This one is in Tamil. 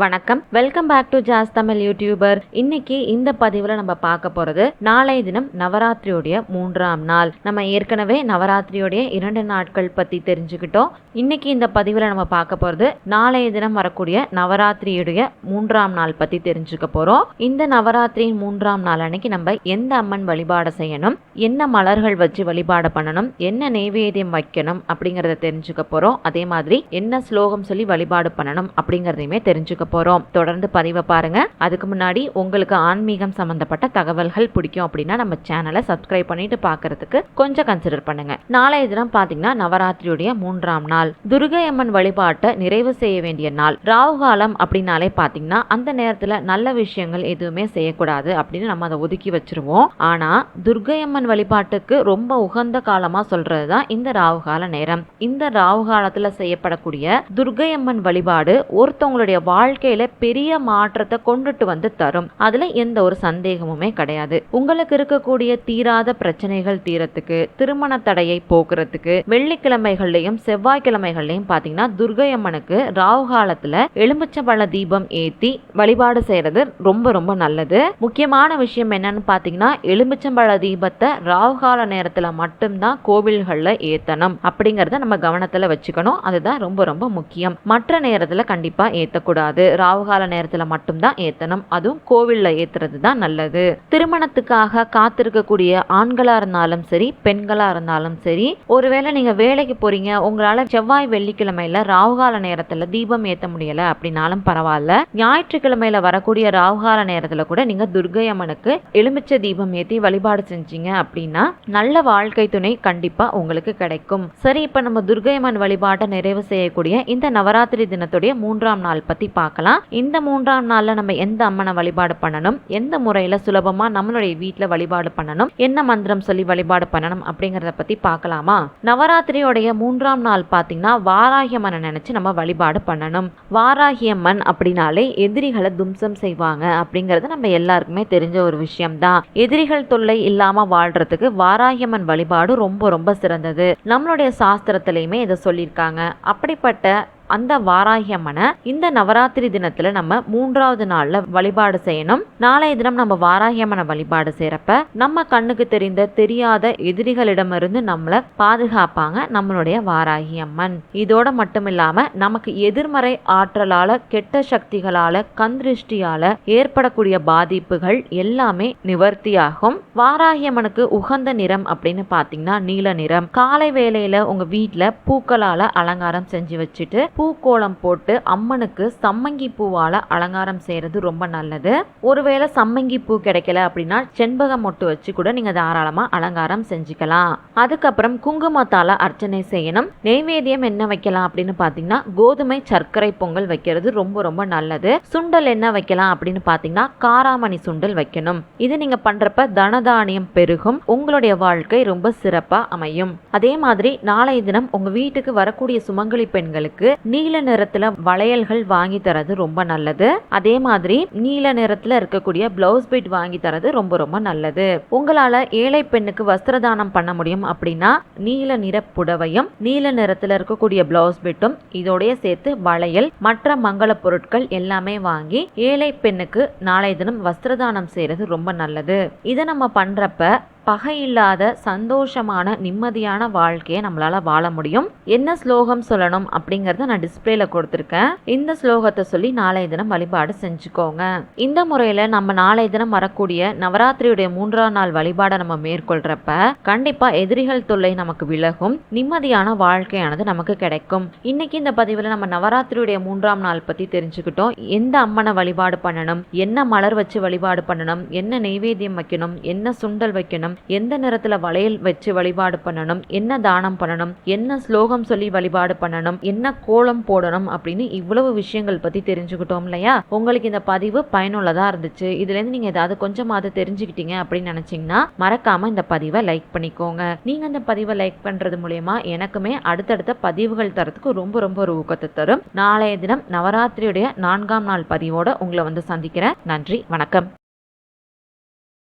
வணக்கம். Welcome back to Jazz Tamil YouTuber இன்னைக்கு இந்த பதிவில் நம்ம பார்க்க போகிறது நாளைய தினம் நவராத்திரியோடைய மூன்றாம் நாள். நம்ம ஏற்கனவே நவராத்திரியோடைய இரண்டு நாட்கள் பற்றி தெரிஞ்சுக்கிட்டோம். இன்னைக்கு இந்த பதிவில் நம்ம பார்க்க போகிறது நாளைய தினம் வரக்கூடிய நவராத்திரியுடைய மூன்றாம் நாள் பற்றி தெரிஞ்சுக்க போகிறோம் இந்த நவராத்திரியின் மூன்றாம் நாள் அன்னைக்கு நம்ம எந்த அம்மன் வழிபாடு செய்யணும்? என்ன மலர்கள் வச்சு வழிபாடு பண்ணணும்? என்ன நெய்வேத்தியம் வைக்கணும்? அப்படிங்கிறத தெரிஞ்சுக்க போகிறோம் அதே மாதிரி என்ன ஸ்லோகம் சொல்லி வழிபாடு பண்ணணும்? அப்படிங்கிறதையுமே தெரிஞ்சுக்க போகிறோம் தொடர்ந்து பதிவை பாருங்க. அதுக்கு முன்னாடி உங்களுக்கு ஆன்மீகம் சம்மந்தப்பட்ட தகவல்கள் பிடிக்கும் அப்படின்னா நம்ம சேனலை சப்ஸ்கிரைப் பண்ணிட்டு பார்க்கறதுக்கு கொஞ்சம் கன்சிடர் பண்ணுங்கள் நாளைய தினம் பார்த்தீங்கன்னா நவராத்திரியுடைய மூன்றாம் நாள். துர்கை அம்மன் வழிபாட்டை நிறைவு செய்ய வேண்டிய நாள். ராகு காலம் அப்படின்னாலே பார்த்தீங்கன்னா அந்த நேரத்தில் நல்ல விஷயங்கள் எதுவுமே செய்யக்கூடாது அப்படின்னு நம்ம அதை ஒதுக்கி வச்சிருவோம். ஆனால் துர்கையம்மன் வழிபாட்டுக்கு ரொம்ப உகந்த காலமாக சொல்கிறது தான் இந்த ராகு கால நேரம். இந்த ராகு காலத்தில் செய்யப்படக்கூடிய துர்கையம்மன் வழிபாடு ஒருத்தவங்களுடைய வாழ்க்கையில பெரிய மாற்றத்தை கொண்டுட்டு வந்து தரும். அதுல எந்த ஒரு சந்தேகமுமே கிடையாது. உங்களுக்கு இருக்கக்கூடிய தீராத பிரச்சனைகள் தீரத்துக்கு திருமண தடையை போக்குறதுக்கு வெள்ளிக்கிழமைகள்லையும் செவ்வாய்க்கிழமைகள்லையும் பாத்தீங்கன்னா துர்கை அம்மனுக்கு ராகு காலத்துல எலுமிச்சம்பழ தீபம் ஏத்தி வழிபாடு செய்யறது ரொம்ப ரொம்ப நல்லது. முக்கியமான விஷயம் என்னன்னு பாத்தீங்கன்னா எலுமிச்சம்பழ தீபத்தை ராகு கால நேரத்துல மட்டும்தான் கோவில்கள்ல ஏத்தணும். அப்படிங்கறத நம்ம கவனத்துல வச்சுக்கணும். அதுதான் ரொம்ப ரொம்ப முக்கியம். மற்ற நேரத்துல கண்டிப்பா ஏத்தக்கூடாது. கூடாது ராவுகால நேரத்துல மட்டும்தான் ஏத்தணும். அதுவும் கோவில்ல ஏத்துறது தான் நல்லது. திருமணத்துக்காக காத்திருக்கக்கூடிய ஆண்களா இருந்தாலும் சரி பெண்களா இருந்தாலும் சரி ஒருவேளை நீங்க வேலைக்கு போறீங்க உங்களால செவ்வாய் வெள்ளிக்கிழமையில ராகுகால நேரத்துல தீபம் ஏத்த முடியல அப்படின்னாலும் பரவாயில்ல. ஞாயிற்றுக்கிழமையில வரக்கூடிய ராகுகால நேரத்துல கூட நீங்க துர்கை அம்மனுக்கு எலுமிச்சை தீபம் ஏத்தி வழிபாடு செஞ்சீங்க அப்படின்னா நல்ல வாழ்க்கை துணை கண்டிப்பா உங்களுக்கு கிடைக்கும். சரி இப்ப நம்ம துர்கை அம்மன் வழிபாட்டை நிறைவு செய்யக்கூடிய இந்த நவராத்திரி தினத்துடைய மூன்றாம் நாள் பத்தி பார்க்கலாம். இந்த மூன்றாம் நாளில் நம்ம எந்த அம்மனை வழிபாடு பண்ணணும்? எந்த முறையில சுலபமா நம்மளுடைய வீட்டில் வழிபாடு பண்ணணும்? என்ன மந்திரம் சொல்லி வழிபாடு பண்ணணும் அப்படிங்கிறத பத்தி பார்க்கலாமா? நவராத்திரியோடைய மூன்றாம் நாள் பார்த்தீங்கன்னா வாராகி அம்மனை நினைச்சு நம்ம வழிபாடு பண்ணணும். வாராகி அம்மன் அப்படின்னாலே எதிரிகளை தும்சம் செய்வாங்க அப்படிங்கிறது நம்ம எல்லாருக்குமே தெரிஞ்ச ஒரு விஷயம்தான். எதிரிகள் தொல்லை இல்லாம வாழ்றதுக்கு வாராகியம்மன் வழிபாடு ரொம்ப ரொம்ப சிறந்தது. நம்மளுடைய சாஸ்திரத்திலையுமே இதை சொல்லியிருக்காங்க. அப்படிப்பட்ட அந்த வாராகி அம்மனை இந்த நவராத்திரி தினத்துல நம்ம மூன்றாவது நாள்ல வழிபாடு செய்யணும். நாளைய தினம் நம்ம வாராகி அம்மனை வழிபாடு செய்யறப்ப நம்ம கண்ணுக்கு தெரிந்த தெரியாத எதிரிகளிடமிருந்து நம்மளை பாதுகாப்பாங்க நம்மளுடைய வாராகி அம்மன். இதோட மட்டும் இல்லாம நமக்கு எதிர்மறை ஆற்றலால கெட்ட சக்திகளால கந்திருஷ்டியால ஏற்படக்கூடிய பாதிப்புகள் எல்லாமே நிவர்த்தியாகும். வாராகி அம்மனுக்கு உகந்த நிறம் அப்படின்னு பாத்தீங்கன்னா நீல நிறம். காலை வேளையில உங்க வீட்டுல பூக்களால அலங்காரம் செஞ்சு வச்சுட்டு பூக்கோலம் போட்டு அம்மனுக்கு சம்மங்கி பூவால அலங்காரம் செய்யறது ரொம்ப நல்லது. ஒருவேளை சம்மங்கி பூ கிடைக்கல அப்படின்னா செண்பக மொட்டு வச்சு கூட நீங்க தாராளமா அலங்காரம் செஞ்சுக்கலாம். அதுக்கப்புறம் குங்குமத்தால அர்ச்சனை செய்யணும். நெய்வேத்தியம் என்ன வைக்கலாம் அப்படின்னு பாத்தீங்கன்னா கோதுமை சர்க்கரை பொங்கல் வைக்கிறது ரொம்ப ரொம்ப நல்லது. சுண்டல் என்ன வைக்கலாம் அப்படின்னு பாத்தீங்கன்னா காராமணி சுண்டல் வைக்கணும். இது நீங்க பண்றப்ப தனதானியம் பெருகும். உங்களுடைய வாழ்க்கை ரொம்ப சிறப்பா அமையும். அதே மாதிரி நாளைய தினம் உங்க வீட்டுக்கு வரக்கூடிய சுமங்கலி பெண்களுக்கு நீல நிறத்துல வளையல்கள் வாங்கி தரது ரொம்ப நல்லது. அதே மாதிரி நீல நிறத்துல இருக்கக்கூடிய பிளவுஸ் பீட் வாங்கி தரது ரொம்ப ரொம்ப நல்லது. உங்களால ஏழை பெண்ணுக்கு வஸ்திரதானம் பண்ண முடியும் அப்படின்னா நீல நிற புடவையும் நீல நிறத்துல இருக்கக்கூடிய பிளவுஸ் பிட்டும் இதோடய சேர்த்து வளையல் மற்ற மங்கள பொருட்கள் எல்லாமே வாங்கி ஏழை பெண்ணுக்கு நாளை தினம் வஸ்திரதானம் செய்யறது ரொம்ப நல்லது. இதை நம்ம பண்றப்ப பகை இல்லாத சந்தோஷமான நிம்மதியான வாழ்க்கையை நம்மளால வாழ முடியும். என்ன ஸ்லோகம் சொல்லணும் அப்படிங்கறத நான் டிஸ்பிளேல கொடுத்துருக்கேன். இந்த ஸ்லோகத்தை சொல்லி நாளைய தினம் வழிபாடு செஞ்சுக்கோங்க. இந்த முறையில நம்ம நாளைய தினம் வரக்கூடிய நவராத்திரியுடைய மூன்றாம் நாள் வழிபாடை நம்ம மேற்கொள்றப்ப கண்டிப்பா எதிரிகள் தொல்லை நமக்கு விலகும். நிம்மதியான வாழ்க்கையானது நமக்கு கிடைக்கும். இன்னைக்கு இந்த பதிவுல நம்ம நவராத்திரியுடைய மூன்றாம் நாள் பத்தி தெரிஞ்சுக்கிட்டோம். எந்த அம்மனை வழிபாடு பண்ணணும்? என்ன மலர் வச்சு வழிபாடு பண்ணணும்? என்ன நெய்வேத்தியம் வைக்கணும்? என்ன சுண்டல் வைக்கணும்? எந்த நேரத்துல வளையல் வச்சு வழிபாடு பண்ணணும் என்ன தானம் பண்ணணும் என்ன ஸ்லோகம் சொல்லி வழிபாடு பண்ணணும் என்ன கோலம் போடணும் அப்படின்னு இவ்வளவு விஷயங்கள் பத்தி தெரிஞ்சுக்கிட்டோம் இல்லையா? உங்களுக்கு இந்த பதிவு பயனுள்ளதா இருந்துச்சு. இதுல இருந்து நீங்க ஏதாவது கொஞ்சமாவது தெரிஞ்சுக்கிட்டீங்க அப்படின்னு நினைச்சீங்கன்னா மறக்காம இந்த பதிவை லைக் பண்ணிக்கோங்க. நீங்க இந்த பதிவை லைக் பண்றது மூலயமா எனக்குமே அடுத்தடுத்த பதிவுகள் தரத்துக்கு ரொம்ப ரொம்ப ஒரு ஊக்கத்தை தரும். நாளைய தினம் நவராத்திரியுடைய நான்காம் நாள் பதிவோட உங்களை வந்து சந்திக்கிறேன். நன்றி வணக்கம்.